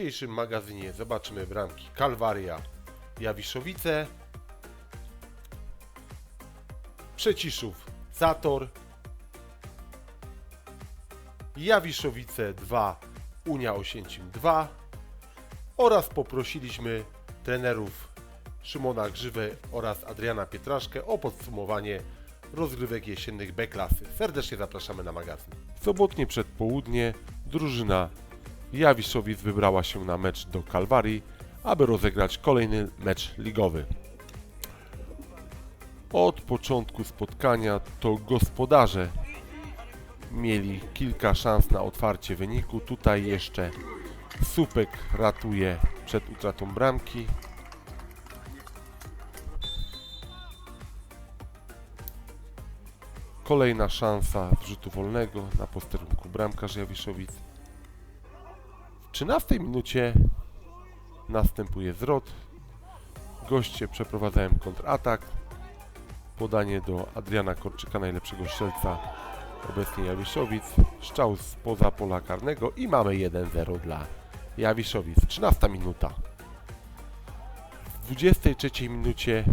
dzisiejszym magazynie zobaczymy bramki Kalwaria, Jawiszowice, Przeciszów, Zator, Jawiszowice 2, Unia Osięcim 2 oraz poprosiliśmy trenerów Szymona Grzywę oraz Adriana Pietraszkę o podsumowanie rozgrywek jesiennych B klasy. Serdecznie zapraszamy na magazyn. Sobotnie przedpołudnie drużyna Jawiszowic wybrała się na mecz do Kalwarii, aby rozegrać kolejny mecz ligowy. Od początku spotkania to gospodarze mieli kilka szans na otwarcie wyniku. Tutaj jeszcze Supek ratuje przed utratą bramki. Kolejna szansa z rzutu wolnego na posterunku bramkarz Jawiszowic. W 13 minucie następuje zwrot. Goście przeprowadzają kontratak. Podanie do Adriana Korczyka, najlepszego strzelca obecnie Jawiszowic. Strzał spoza pola karnego i mamy 1-0 dla Jawiszowic. 13 minuta. W 23 minucie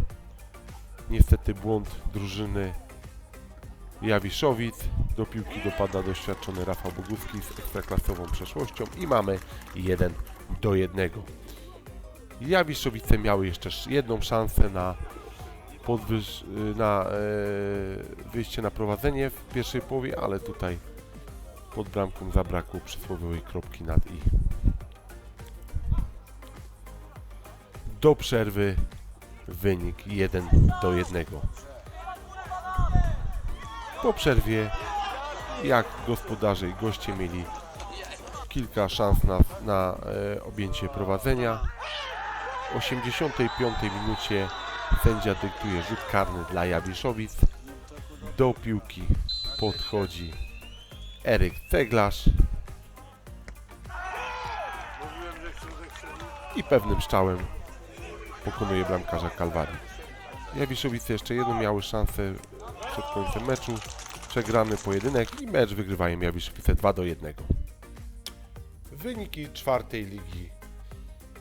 niestety błąd drużyny Jawiszowic. Do piłki dopada doświadczony Rafał Boguski z ekstraklasową przeszłością i mamy 1 do 1. Jawiszowice miały jeszcze sz- jedną szansę na, podwyż, na e, wyjście na prowadzenie w pierwszej połowie, ale tutaj pod bramką zabrakło przysłowiowej kropki nad i. Do przerwy wynik 1 do 1. Po przerwie, jak gospodarze i goście mieli kilka szans na, na e, objęcie prowadzenia. W 85 minucie sędzia dyktuje rzut karny dla Jawiszowic. Do piłki podchodzi Eryk Ceglarz i pewnym strzałem pokonuje bramkarza Kalwarii. Jawiszowice jeszcze jedną miały szansę przed końcem meczu. Przegrany pojedynek i mecz wygrywają Jawiszowice 2 do 1. Wyniki czwartej ligi.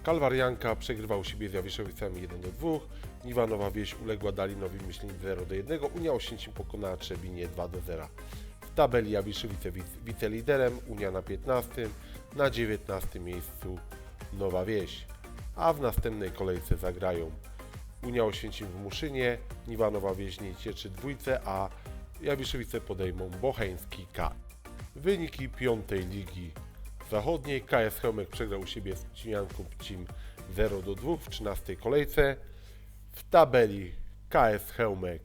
Kalwarianka przegrywał siebie z Jawiszowicami 1 do 2. Niwanowa Wieś uległa Dalinowi Myślin 0 do 1. Unia Oświęcim pokonała Trzebinie 2 do 0. W tabeli Jawiszowice wic- wiceliderem, Unia na 15, na 19 miejscu Nowa Wieś. A w następnej kolejce zagrają Unia Oświęcim w Muszynie, Niwanowa Wieś nie cieczy dwójce, a Jawiszowice podejmą Bocheński K. Wyniki piątej ligi zachodniej. KS Chełmek przegrał u siebie z Cimianką Pcim 0 do 2 w 13 kolejce. W tabeli KS Chełmek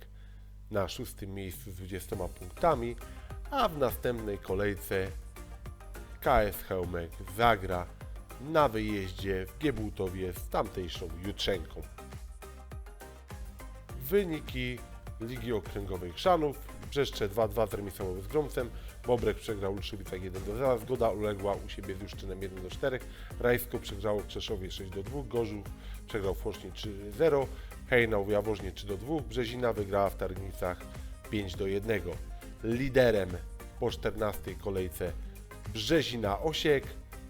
na szóstym miejscu z 20 punktami, a w następnej kolejce KS Chełmek zagra na wyjeździe w Giebułtowie z tamtejszą Jutrzenką. Wyniki Ligi Okręgowej Chrzanów. Brzeszcze 2-2 zremisowały z Gromcem. Bobrek przegrał Luszycach 1 do 0. Zgoda uległa u siebie z Juszczynem 1 do 4. Rajsko przegrało Krzeszowie 6 do 2. Gorzów przegrał w Focznie 3-0. Hejnał w Jaworznie 3 do 2. Brzezina wygrała w Tarnicach 5 do 1. Liderem po 14 kolejce Brzezina Osiek.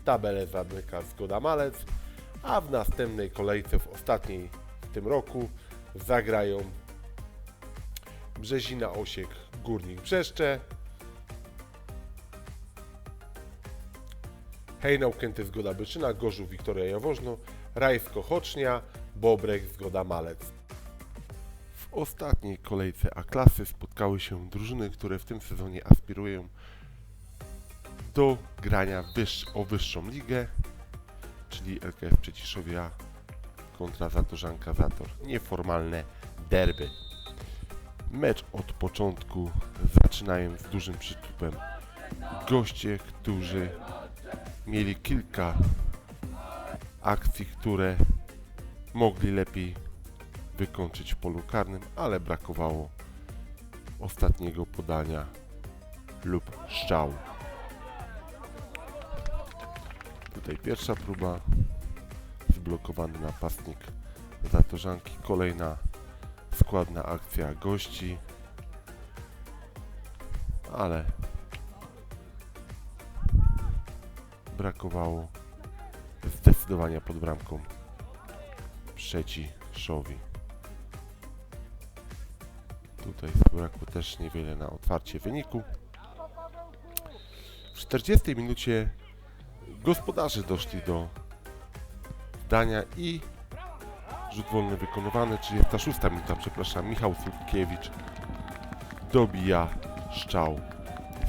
Tabelę zamyka Zgoda Malec. A w następnej kolejce, w ostatniej w tym roku, zagrają. Brzezina Osiek, Górnik Brzeszcze, Hejnał Kęty Zgoda Byczyna, Gorzów Wiktoria Jaworzno, Rajsko Chocznia, Bobrek Zgoda Malec. W ostatniej kolejce A-klasy spotkały się drużyny, które w tym sezonie aspirują do grania wyższ, o wyższą ligę, czyli LKF Przeciszowia kontra Zatorzanka Zator. Nieformalne derby. Mecz od początku zaczynają z dużym przytupem. Goście, którzy mieli kilka akcji, które mogli lepiej wykończyć w polu karnym, ale brakowało ostatniego podania lub strzału. Tutaj pierwsza próba, zblokowany napastnik Zatorzanki, kolejna składna akcja gości, ale brakowało zdecydowanie pod bramką Przeciszowi. Tutaj zabrakło też niewiele na otwarcie wyniku. W 40 minucie gospodarze doszli do zdania i rzut wolny wykonywany, 36 minuta, przepraszam, Michał Sulkiewicz dobija szczał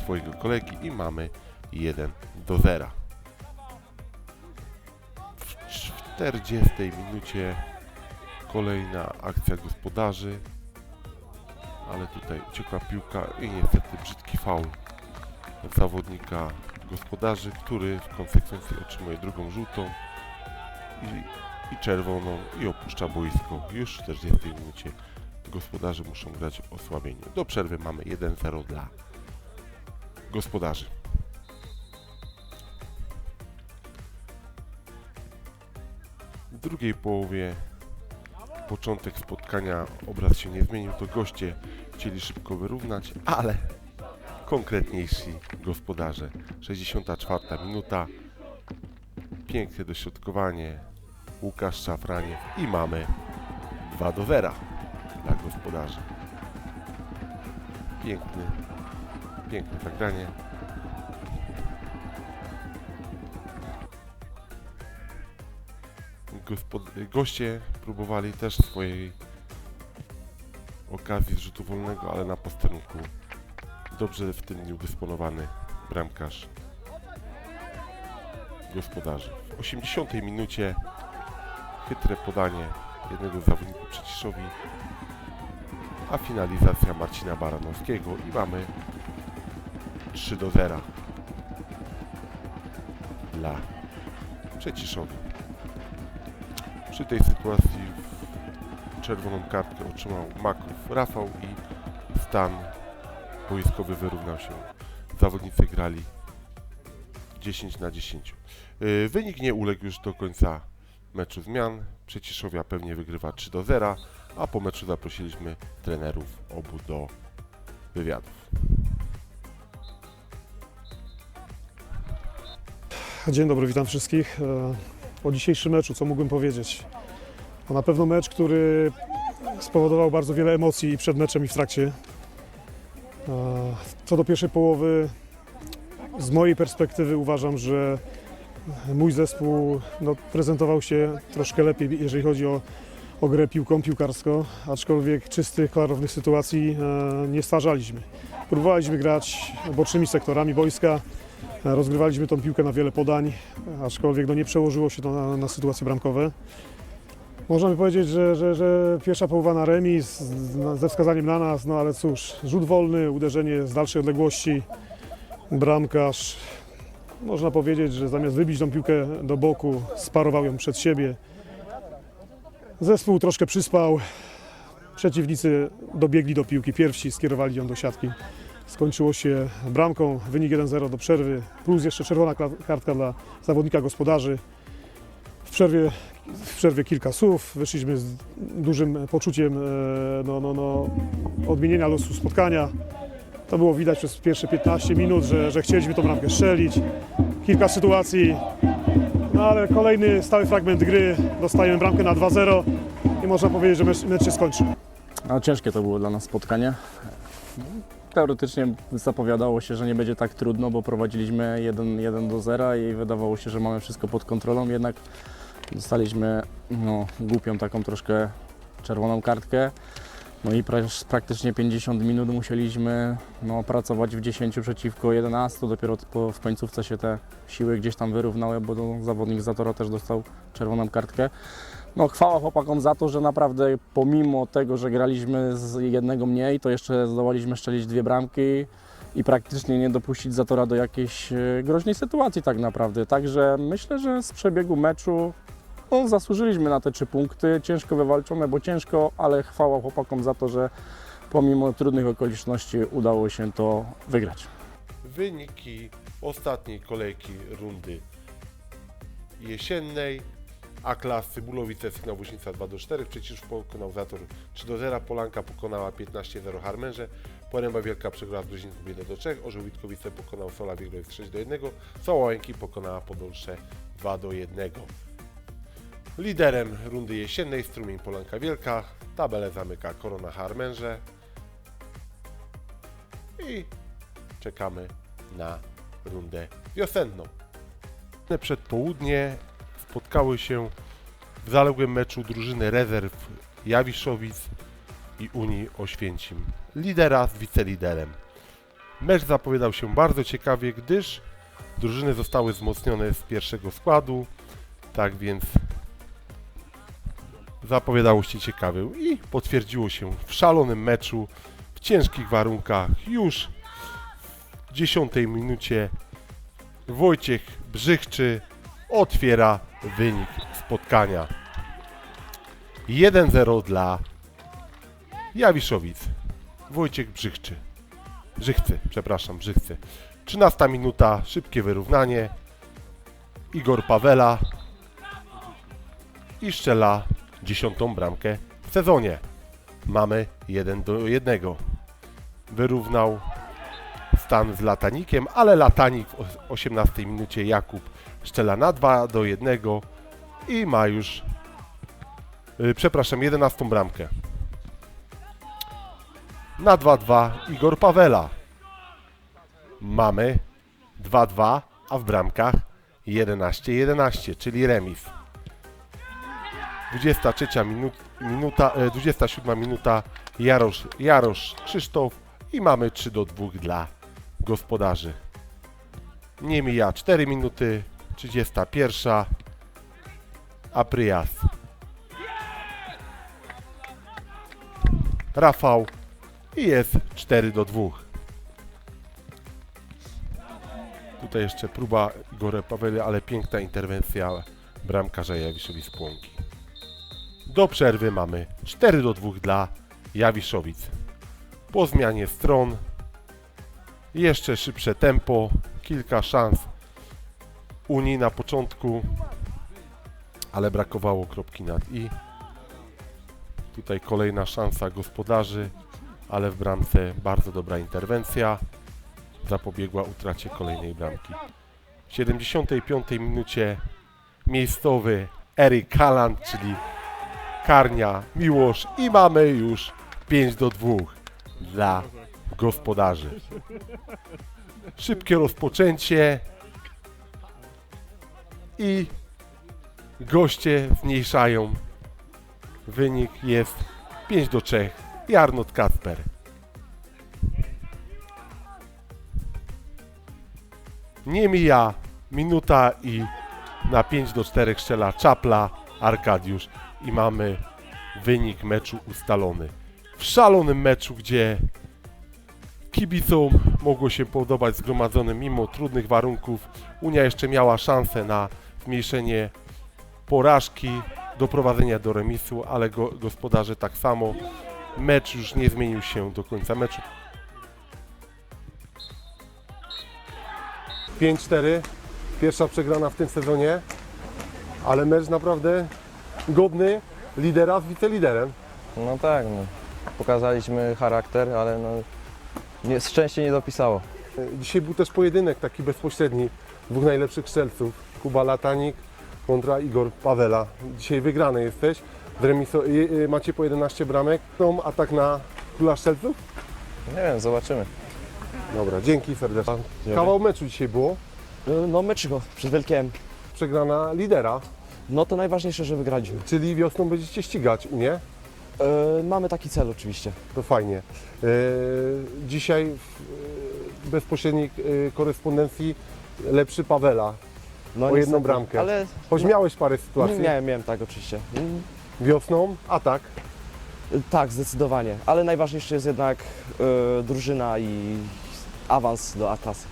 swojego kolegi i mamy 1 do 0. W 40 minucie kolejna akcja gospodarzy, ale tutaj uciekła piłka i niestety brzydki faul zawodnika gospodarzy, który w konsekwencji otrzymuje drugą żółtą i, i czerwoną i opuszcza boisko. Już w 40 minucie gospodarze muszą grać w osłabieniu. Do przerwy mamy 1-0 dla gospodarzy. W drugiej połowie początek spotkania obraz się nie zmienił, to goście chcieli szybko wyrównać, ale konkretniejsi gospodarze. 64 minuta, piękne dośrodkowanie, Łukasz Szafraniew i mamy 2 do 0 dla gospodarzy. Piękny, piękne zagranie. Gospod- goście próbowali też swojej okazji z rzutu wolnego, ale na posterunku dobrze w tym dniu dysponowany bramkarz gospodarzy. W 80 minucie chytre podanie jednego z zawodników Przyciszowi, a finalizacja Marcina Baranowskiego i mamy 3 do 0 dla Przeciszowi. Przy tej sytuacji czerwoną kartkę otrzymał Maków Rafał i stan boiskowy wyrównał się. Zawodnicy grali 10 na 10. Yy, Wynik nie uległ już do końca meczu zmian. Przeciszowia pewnie wygrywa 3 do 0, a po meczu zaprosiliśmy trenerów obu do wywiadów. Dzień dobry, witam wszystkich. E, O dzisiejszym meczu, co mógłbym powiedzieć? To na pewno mecz, który spowodował bardzo wiele emocji i przed meczem, i w trakcie. E, Co do pierwszej połowy, z mojej perspektywy uważam, że mój zespół no, prezentował się troszkę lepiej, jeżeli chodzi o, o grę piłką, piłkarską, aczkolwiek czystych, klarownych sytuacji e, nie stwarzaliśmy. Próbowaliśmy grać bocznymi sektorami boiska, Rozgrywaliśmy tą piłkę na wiele podań, aczkolwiek no nie przełożyło się to na, na sytuacje bramkowe. Można by powiedzieć, że, że, że pierwsza połowa na remis ze wskazaniem na nas, no ale cóż, rzut wolny, uderzenie z dalszej odległości, bramkarz. Można powiedzieć, że zamiast wybić tą piłkę do boku, sparował ją przed siebie. Zespół troszkę przyspał, przeciwnicy dobiegli do piłki pierwsi, skierowali ją do siatki. Skończyło się bramką, wynik 1-0 do przerwy, plus jeszcze czerwona kartka dla zawodnika gospodarzy. W przerwie, w przerwie kilka słów, wyszliśmy z dużym poczuciem e, no, no, no, odmienienia losu spotkania. To było widać przez pierwsze 15 minut, że, że chcieliśmy tą bramkę strzelić. Kilka sytuacji, no ale kolejny stały fragment gry, dostajemy bramkę na 2-0 i można powiedzieć, że mecz, się skończył. No, ciężkie to było dla nas spotkanie. Teoretycznie zapowiadało się, że nie będzie tak trudno, bo prowadziliśmy 1, 1 do 0 i wydawało się, że mamy wszystko pod kontrolą, jednak dostaliśmy no, głupią taką troszkę czerwoną kartkę. No i pra- praktycznie 50 minut musieliśmy no, pracować w 10 przeciwko 11. Dopiero w końcówce się te siły gdzieś tam wyrównały, bo no, zawodnik Zatora też dostał czerwoną kartkę. No chwała chłopakom za to, że naprawdę pomimo tego, że graliśmy z jednego mniej, to jeszcze zdołaliśmy szczelić dwie bramki i praktycznie nie dopuścić Zatora do jakiejś e, groźnej sytuacji tak naprawdę. Także myślę, że z przebiegu meczu no, zasłużyliśmy na te trzy punkty. Ciężko wywalczone, bo ciężko, ale chwała chłopakom za to, że pomimo trudnych okoliczności udało się to wygrać. Wyniki ostatniej kolejki rundy jesiennej. A klasy Bulowice Sygnał Woźnica 2 do 4, przecież pokonał Zator 3 do 0, Polanka pokonała 15-0 Harmerze, Poręba Wielka przegrała z Gruzinką 1 do 3, Orzeł Witkowice pokonał Sola Wiegrowiec 6 do 1, Sołałęki pokonała Podolsze 2 do 1. Liderem rundy jesiennej Strumień Polanka Wielka, tabelę zamyka Korona Harmenże i czekamy na rundę wiosenną. Przed południe spotkały się w zaległym meczu drużyny rezerw Jawiszowic i Unii Oświęcim. Lidera z wiceliderem. Mecz zapowiadał się bardzo ciekawie, gdyż drużyny zostały wzmocnione z pierwszego składu, tak więc zapowiadało się ciekawie i potwierdziło się w szalonym meczu, w ciężkich warunkach już w 10 minucie Wojciech Brzychczy otwiera wynik spotkania. 1-0 dla Jawiszowic. Wojciech Brzychczy. Brzychcy, przepraszam, Brzychcy. 13 minuta, szybkie wyrównanie. Igor Pawela i szczela dziesiątą bramkę w sezonie. Mamy 1 do 1. Wyrównał stan z Latanikiem, ale Latanik w 18 minucie Jakub szczela na 2 do 1 i ma już yy, przepraszam, 11 bramkę. Na 2-2 Igor Pawela. Mamy 2-2, a w bramkach 11-11, czyli remis. 23 minut, minuta, e, 27 minuta Jarosz, Jarosz Krzysztof i mamy 3 do 2 dla gospodarzy. Nie mija 4 minuty, 31 Apryas. Rafał i jest 4 do 2. Tutaj jeszcze próba Igora Paweli, ale piękna interwencja bramkarza Jawiszowi z Płonki. Do przerwy mamy 4 do 2 dla Jawiszowic. Po zmianie stron jeszcze szybsze tempo, kilka szans Unii na początku, ale brakowało kropki nad i. Tutaj kolejna szansa gospodarzy, ale w bramce bardzo dobra interwencja zapobiegła utracie kolejnej bramki. W 75 minucie miejscowy Erik Kaland, czyli Karnia Miłosz i mamy już 5 do 2 dla gospodarzy. Szybkie rozpoczęcie i goście zmniejszają. Wynik jest 5 do 3 i Arnold Kasper. Nie mija minuta i na 5 do 4 strzela Czapla, Arkadiusz i mamy wynik meczu ustalony. W szalonym meczu, gdzie kibicom mogło się podobać zgromadzone mimo trudnych warunków. Unia jeszcze miała szansę na zmniejszenie porażki, doprowadzenia do remisu, ale go, gospodarze tak samo. Mecz już nie zmienił się do końca meczu. 5-4, pierwsza przegrana w tym sezonie, ale mecz naprawdę godny lidera z wiceliderem. No tak, no. pokazaliśmy charakter, ale no, nie, szczęście nie dopisało. Dzisiaj był też pojedynek taki bezpośredni dwóch najlepszych strzelców. Kuba Latanik kontra Igor Pawela. Dzisiaj wygrany jesteś. W remiso, y, y, macie po 11 bramek. Są atak na króla strzelców? Nie wiem, zobaczymy. Dobra, dzięki serdecznie. Kawał meczu dzisiaj było. No meczko przed Wielkiem. Przegrana lidera, No to najważniejsze, że wygraliśmy. czyli wiosną będziecie ścigać, nie? E, mamy taki cel oczywiście. To fajnie. E, dzisiaj w e, bezpośredniej e, korespondencji lepszy Pawela. No, O jedną bramkę. Ale Choć miałeś parę no, sytuacji. miałem, miałem tak oczywiście. Mm, Wiosną atak. Tak, zdecydowanie. Ale najważniejsze jest jednak e, drużyna i awans do A-klasy.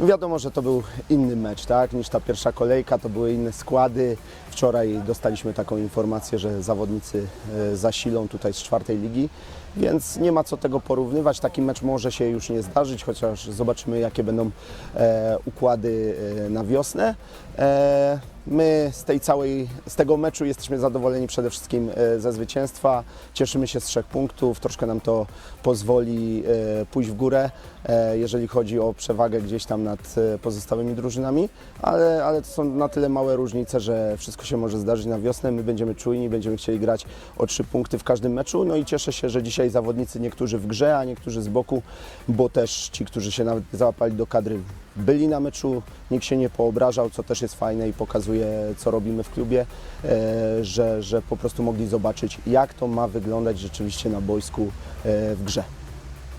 Wiadomo, że to był inny mecz, tak, niż ta pierwsza kolejka, to były inne składy. Wczoraj dostaliśmy taką informację, że zawodnicy e, zasilą tutaj z czwartej ligi, więc nie ma co tego porównywać. Taki mecz może się już nie zdarzyć, chociaż zobaczymy, jakie będą e, układy e, na wiosnę. My z tej całej, z tego meczu jesteśmy zadowoleni przede wszystkim e, ze zwycięstwa. Cieszymy się z trzech punktów. Troszkę nam to pozwoli e, pójść w górę, e, jeżeli chodzi o przewagę gdzieś tam nad pozostałymi drużynami, ale, ale to są na tyle małe różnice, że wszystko się może zdarzyć na wiosnę. My będziemy czujni, będziemy chcieli grać o trzy punkty w każdym meczu. No i cieszę się, że dzisiaj zawodnicy niektórzy w grze, a niektórzy z boku, bo też ci, którzy się nawet załapali do kadry, byli na meczu, nikt się nie poobrażał, co też jest fajne i pokazuje, co robimy w klubie, e, że, że po prostu mogli zobaczyć, jak to ma wyglądać rzeczywiście na boisku e, w grze.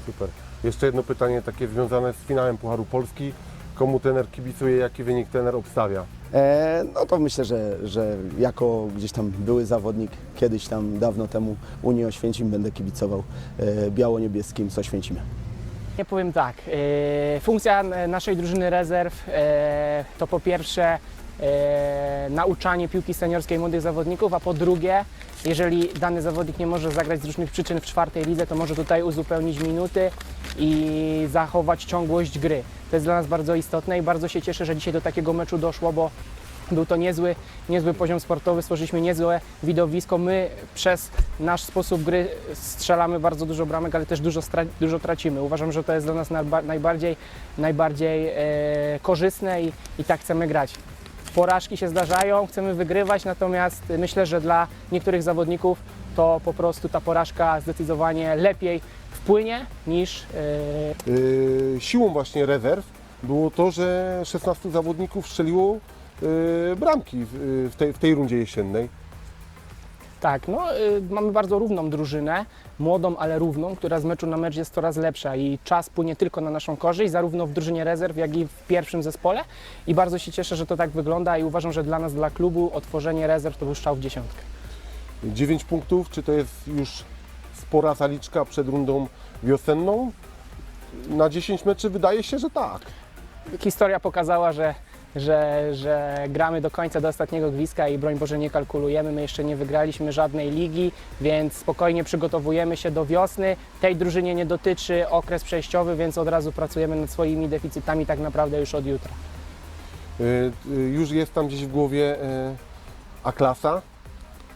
Super. Jeszcze jedno pytanie takie związane z finałem Pucharu Polski. Komu trener kibicuje, jaki wynik trener obstawia? E, no to myślę, że, że jako gdzieś tam były zawodnik, kiedyś tam dawno temu Unii Oświęcim będę kibicował biało-niebieskim z Oświęcimia. Ja powiem tak, e, funkcja n- naszej drużyny rezerw e, to po pierwsze e, nauczanie piłki seniorskiej młodych zawodników, a po drugie, jeżeli dany zawodnik nie może zagrać z różnych przyczyn w czwartej lidze, to może tutaj uzupełnić minuty i zachować ciągłość gry. To jest dla nas bardzo istotne i bardzo się cieszę, że dzisiaj do takiego meczu doszło, bo był to niezły, niezły poziom sportowy, stworzyliśmy niezłe widowisko. My przez nasz sposób gry strzelamy bardzo dużo bramek, ale też dużo, dużo tracimy. Uważam, że to jest dla nas najba- najbardziej, najbardziej e, korzystne i, i tak chcemy grać. Porażki się zdarzają, chcemy wygrywać, natomiast myślę, że dla niektórych zawodników to po prostu ta porażka zdecydowanie lepiej wpłynie niż Yy, siłą właśnie rezerw było to, że 16 zawodników strzeliło bramki w, w, tej, w tej rundzie jesiennej. Tak, no y, mamy bardzo równą drużynę, młodą, ale równą, która z meczu na mecz jest coraz lepsza i czas płynie tylko na naszą korzyść, zarówno w drużynie rezerw, jak i w pierwszym zespole i bardzo się cieszę, że to tak wygląda i uważam, że dla nas, dla klubu otworzenie rezerw to był strzał w dziesiątkę. 9 punktów, czy to jest już spora zaliczka przed rundą wiosenną? Na 10 meczy wydaje się, że tak. Historia pokazała, że, że, że gramy do końca, do ostatniego gwizdka i broń Boże nie kalkulujemy. My jeszcze nie wygraliśmy żadnej ligi, więc spokojnie przygotowujemy się do wiosny. Tej drużynie nie dotyczy okres przejściowy, więc od razu pracujemy nad swoimi deficytami tak naprawdę już od jutra. Yy, yy, już jest tam gdzieś w głowie yy, A-klasa.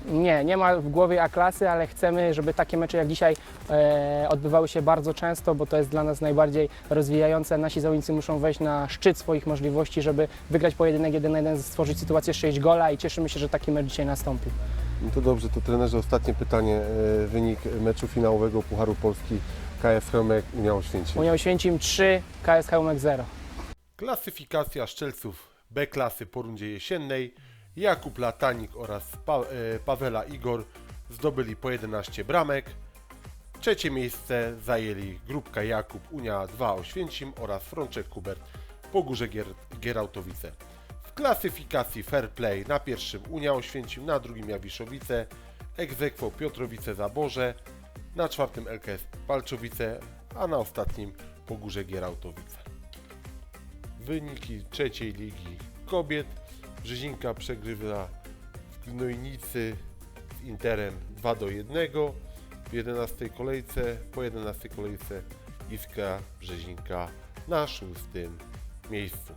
Nie, nie ma w głowie A-klasy, ale chcemy, żeby takie mecze jak dzisiaj e, odbywały się bardzo często, bo to jest dla nas najbardziej rozwijające. Nasi zawodnicy muszą wejść na szczyt swoich możliwości, żeby wygrać pojedynek 1 na 1, stworzyć sytuację 6 gola i cieszymy się, że taki mecz dzisiaj nastąpił. No to dobrze, to trenerze ostatnie pytanie. Yy, wynik meczu finałowego Pucharu Polski KS Chełmek Unia Oświęcim. Unia Oświęcim 3, KS Chełmek 0. Klasyfikacja szczelców B klasy po rundzie jesiennej. Jakub Latanik oraz pa e, Pawela Igor zdobyli po 11 bramek. Trzecie miejsce zajęli grupka Jakub Unia 2 Oświęcim oraz Frączek Kubert Pogórze Gier Gierautowice. W klasyfikacji Fair Play na pierwszym Unia Oświęcim, na drugim Jawiszowice, Egzekwo Piotrowice Zaborze, na czwartym LKS Palczowice, a na ostatnim Pogórze Gierautowice wyniki trzeciej ligi kobiet. Brzezinka przegrywa w Gnojnicy z Interem 2 do 1 w 11 kolejce. Po 11 kolejce Iskra Brzezinka na szóstym miejscu.